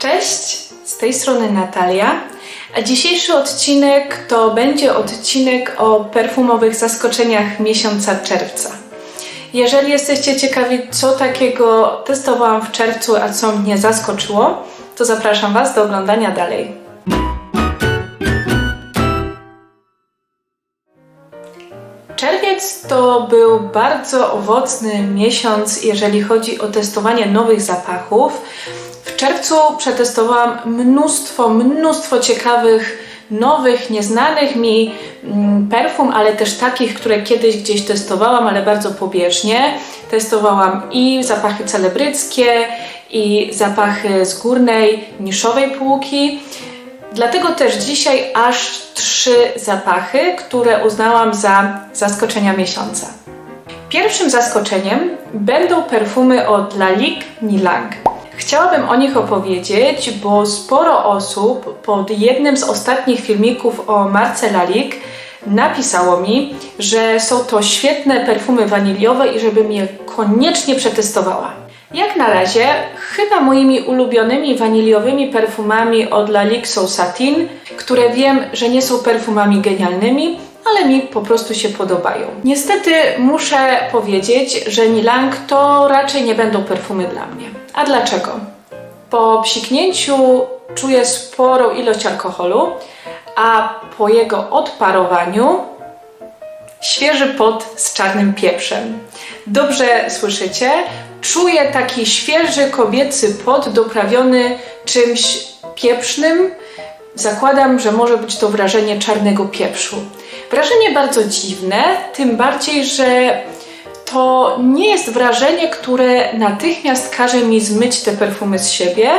Cześć, z tej strony Natalia. A dzisiejszy odcinek to będzie odcinek o perfumowych zaskoczeniach miesiąca czerwca. Jeżeli jesteście ciekawi, co takiego testowałam w czerwcu, a co mnie zaskoczyło, to zapraszam Was do oglądania dalej. Czerwiec to był bardzo owocny miesiąc, jeżeli chodzi o testowanie nowych zapachów. Czerwcu przetestowałam mnóstwo, mnóstwo ciekawych, nowych, nieznanych mi mm, perfum, ale też takich, które kiedyś gdzieś testowałam, ale bardzo pobieżnie. Testowałam i zapachy celebryckie, i zapachy z górnej, niszowej półki. Dlatego też dzisiaj aż trzy zapachy, które uznałam za zaskoczenia miesiąca. Pierwszym zaskoczeniem będą perfumy od Lalique Nilang. Chciałabym o nich opowiedzieć, bo sporo osób pod jednym z ostatnich filmików o marce Lalique napisało mi, że są to świetne perfumy waniliowe i żebym je koniecznie przetestowała. Jak na razie, chyba moimi ulubionymi waniliowymi perfumami od Lalique są Satin, które wiem, że nie są perfumami genialnymi, ale mi po prostu się podobają. Niestety muszę powiedzieć, że Nilang to raczej nie będą perfumy dla mnie. A dlaczego? Po psiknięciu czuję sporą ilość alkoholu, a po jego odparowaniu świeży pot z czarnym pieprzem. Dobrze słyszycie? Czuję taki świeży kobiecy pot doprawiony czymś pieprznym. Zakładam, że może być to wrażenie czarnego pieprzu. Wrażenie bardzo dziwne, tym bardziej, że to nie jest wrażenie, które natychmiast każe mi zmyć te perfumy z siebie,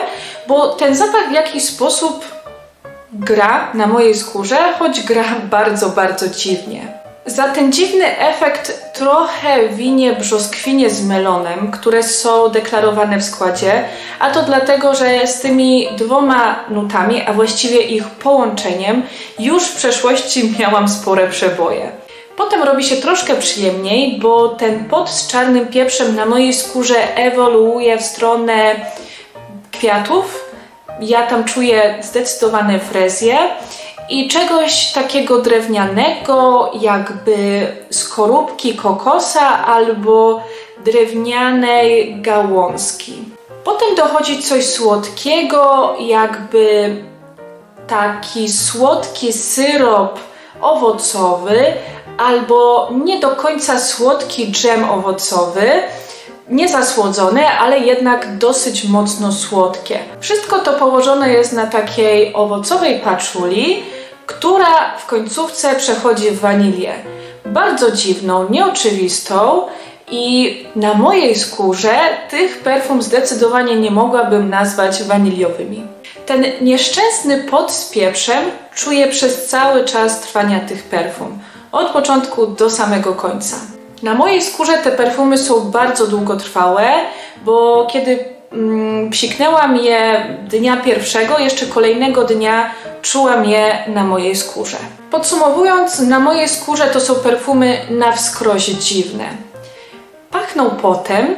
bo ten zapach w jakiś sposób gra na mojej skórze, choć gra bardzo, bardzo dziwnie. Za ten dziwny efekt trochę winie brzoskwinie z melonem, które są deklarowane w składzie, a to dlatego, że z tymi dwoma nutami, a właściwie ich połączeniem, już w przeszłości miałam spore przeboje. Potem robi się troszkę przyjemniej, bo ten pot z czarnym pieprzem na mojej skórze ewoluuje w stronę kwiatów. Ja tam czuję zdecydowane frezje i czegoś takiego drewnianego, jakby skorupki kokosa albo drewnianej gałązki. Potem dochodzi coś słodkiego, jakby taki słodki syrop owocowy albo nie do końca słodki dżem owocowy, nie zasłodzone, ale jednak dosyć mocno słodkie. Wszystko to położone jest na takiej owocowej paczuli, która w końcówce przechodzi w wanilię. Bardzo dziwną, nieoczywistą i na mojej skórze tych perfum zdecydowanie nie mogłabym nazwać waniliowymi. Ten nieszczęsny pot z pieprzem czuję przez cały czas trwania tych perfum, od początku do samego końca. Na mojej skórze te perfumy są bardzo długotrwałe, bo kiedy mm, psiknęłam je dnia pierwszego, jeszcze kolejnego dnia czułam je na mojej skórze. Podsumowując, na mojej skórze to są perfumy na wskroś dziwne. Pachną potem,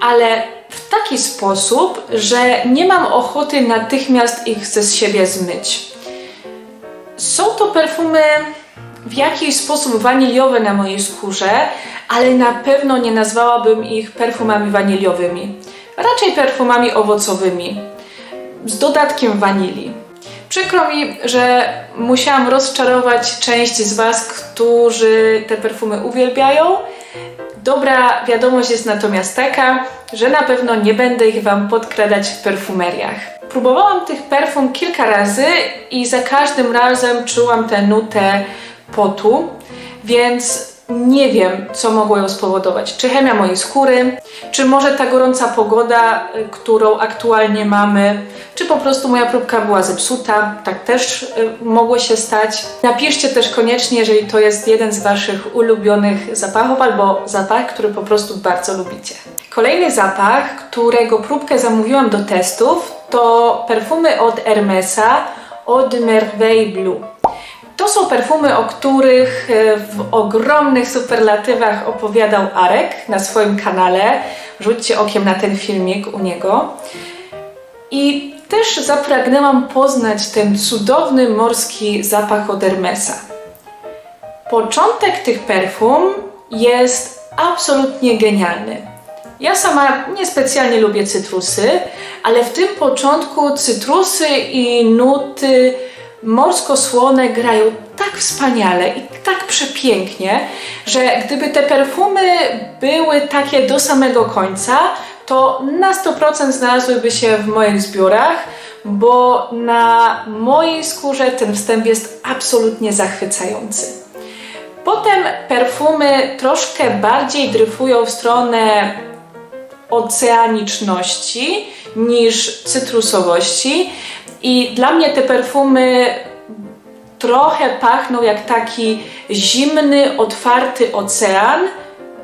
ale w taki sposób, że nie mam ochoty natychmiast ich ze siebie zmyć. Są to perfumy w jakiś sposób waniliowe na mojej skórze, ale na pewno nie nazwałabym ich perfumami waniliowymi. Raczej perfumami owocowymi, z dodatkiem wanilii. Przykro mi, że musiałam rozczarować część z Was, którzy te perfumy uwielbiają. Dobra wiadomość jest natomiast taka, że na pewno nie będę ich Wam podkradać w perfumeriach. Próbowałam tych perfum kilka razy i za każdym razem czułam tę nutę potu, więc nie wiem, co mogło ją spowodować. Czy chemia mojej skóry, czy może ta gorąca pogoda, y, którą aktualnie mamy, czy po prostu moja próbka była zepsuta. Tak też y, mogło się stać. Napiszcie też koniecznie, jeżeli to jest jeden z Waszych ulubionych zapachów albo zapach, który po prostu bardzo lubicie. Kolejny zapach, którego próbkę zamówiłam do testów, to perfumy od Hermesa od Merveille Blue. To są perfumy, o których e, w ogromnych superlatywach opowiadał Arek na swoim kanale. Rzućcie okiem na ten filmik u niego. i też zapragnęłam poznać ten cudowny morski zapach od Hermesa. Początek tych perfum jest absolutnie genialny. Ja sama niespecjalnie lubię cytrusy, ale w tym początku cytrusy i nuty morsko-słone grają tak wspaniale i tak przepięknie, że gdyby te perfumy były takie do samego końca, to na 100% znalazłyby się w moich zbiorach, bo na mojej skórze ten wstęp jest absolutnie zachwycający. Potem perfumy troszkę bardziej dryfują w stronę oceaniczności niż cytrusowości. I dla mnie te perfumy trochę pachną jak taki zimny, otwarty ocean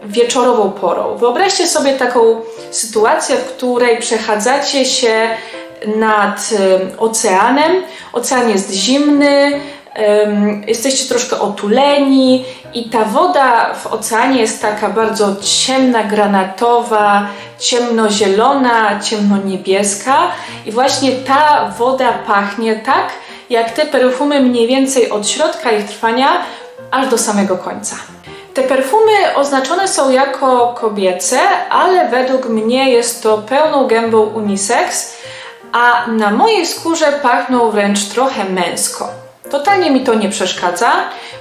wieczorową porą. Wyobraźcie sobie taką sytuację, w której przechadzacie się nad oceanem. Ocean jest zimny, jesteście troszkę otuleni i ta woda w oceanie jest taka bardzo ciemna, granatowa, ciemnozielona, ciemnoniebieska i właśnie ta woda pachnie tak, jak te perfumy mniej więcej od środka ich trwania aż do samego końca. Te perfumy oznaczone są jako kobiece, ale według mnie jest to pełną gębą unisex, a na mojej skórze pachną wręcz trochę męsko. Totalnie mi to nie przeszkadza,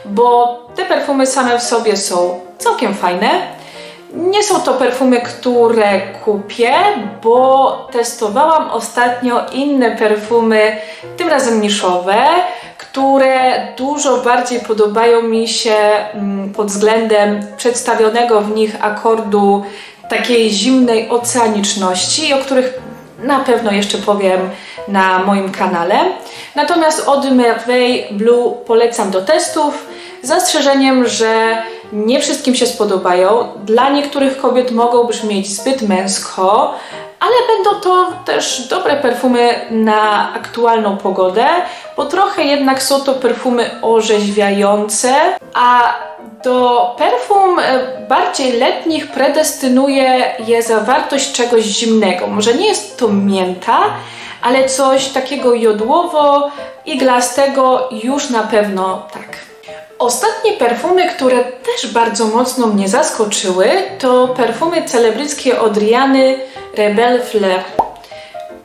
bo te perfumy same w sobie są całkiem fajne. Nie są to perfumy, które kupię, bo testowałam ostatnio inne perfumy, tym razem niszowe, które dużo bardziej podobają mi się mm, pod względem przedstawionego w nich akordu takiej zimnej oceaniczności, o których na pewno jeszcze powiem na moim kanale. Natomiast od Merveille Blue polecam do testów, z zastrzeżeniem, że nie wszystkim się spodobają. Dla niektórych kobiet mogą brzmieć zbyt męsko, ale będą to też dobre perfumy na aktualną pogodę, bo trochę jednak są to perfumy orzeźwiające, a do perfum e, bardziej letnich predestynuje je zawartość czegoś zimnego. Może nie jest to mięta, ale coś takiego jodłowo-iglastego już na pewno tak. Ostatnie perfumy, które też bardzo mocno mnie zaskoczyły, to perfumy celebryckie od Riany Rebel Fleur.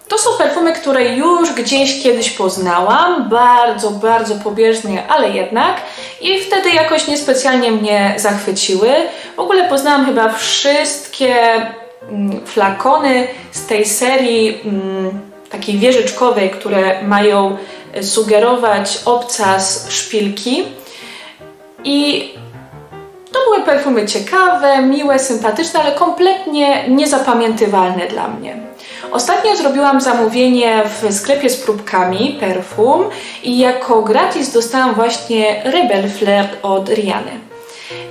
To są perfumy, które już gdzieś kiedyś poznałam, bardzo, bardzo pobieżnie, ale jednak. I wtedy jakoś niespecjalnie mnie zachwyciły. W ogóle poznałam chyba wszystkie mm, flakony z tej serii mm, takiej wieżyczkowej, które mają sugerować obcas szpilki. I to były perfumy ciekawe, miłe, sympatyczne, ale kompletnie niezapamiętywalne dla mnie. Ostatnio zrobiłam zamówienie w sklepie z próbkami perfum i jako gratis dostałam właśnie Rebel Flair od Riany.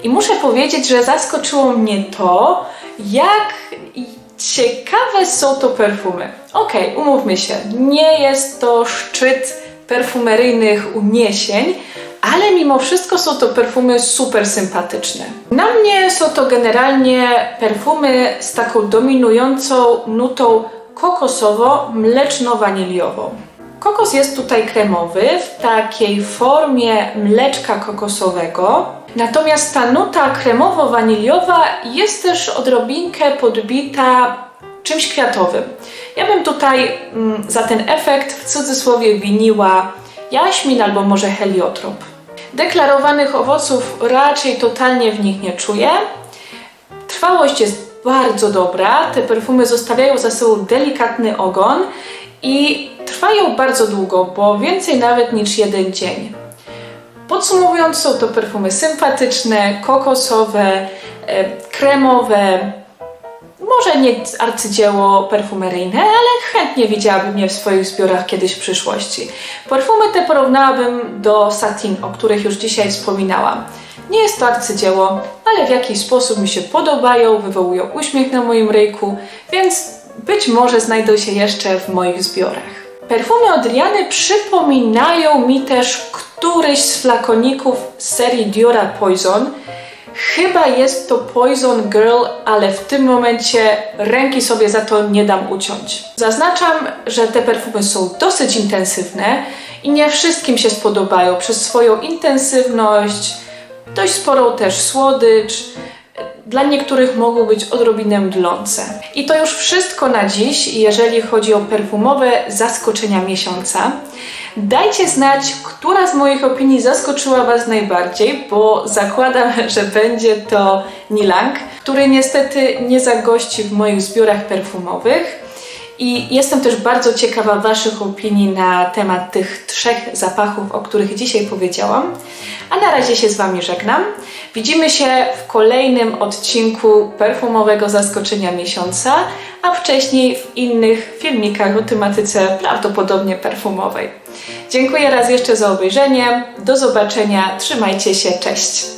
I muszę powiedzieć, że zaskoczyło mnie to, jak ciekawe są to perfumy. Okej, okay, umówmy się, nie jest to szczyt perfumeryjnych uniesień, ale mimo wszystko są to perfumy super sympatyczne. Na mnie są to generalnie perfumy z taką dominującą nutą kokosowo-mleczno-waniliową. Kokos jest tutaj kremowy w takiej formie mleczka kokosowego. Natomiast ta nuta kremowo-waniliowa jest też odrobinkę podbita czymś kwiatowym. Ja bym tutaj mm, za ten efekt w cudzysłowie winiła jaśmin albo może heliotrop. Deklarowanych owoców raczej totalnie w nich nie czuję. Trwałość jest bardzo dobra. Te perfumy zostawiają za sobą delikatny ogon i trwają bardzo długo, bo więcej nawet niż jeden dzień. Podsumowując, są to perfumy sympatyczne, kokosowe, e, kremowe, może nie arcydzieło perfumeryjne, ale chętnie widziałabym je w swoich zbiorach kiedyś w przyszłości. Perfumy te porównałabym do satin, o których już dzisiaj wspominałam. Nie jest to arcydzieło, ale w jakiś sposób mi się podobają, wywołują uśmiech na moim ryjku, więc być może znajdą się jeszcze w moich zbiorach. Perfumy od Riany przypominają mi też któryś z flakoników serii Diora Poison, Chyba jest to Poison Girl, ale w tym momencie ręki sobie za to nie dam uciąć. Zaznaczam, że te perfumy są dosyć intensywne i nie wszystkim się spodobają przez swoją intensywność, dość sporą też słodycz. Dla niektórych mogą być odrobinę mdlące. I to już wszystko na dziś, jeżeli chodzi o perfumowe zaskoczenia miesiąca. Dajcie znać, która z moich opinii zaskoczyła Was najbardziej, bo zakładam, że będzie to Nilang, który niestety nie zagości w moich zbiorach perfumowych. I jestem też bardzo ciekawa Waszych opinii na temat tych trzech zapachów, o których dzisiaj powiedziałam. A na razie się z Wami żegnam. Widzimy się w kolejnym odcinku perfumowego zaskoczenia miesiąca, a wcześniej w innych filmikach o tematyce prawdopodobnie perfumowej. Dziękuję raz jeszcze za obejrzenie. Do zobaczenia. Trzymajcie się. Cześć.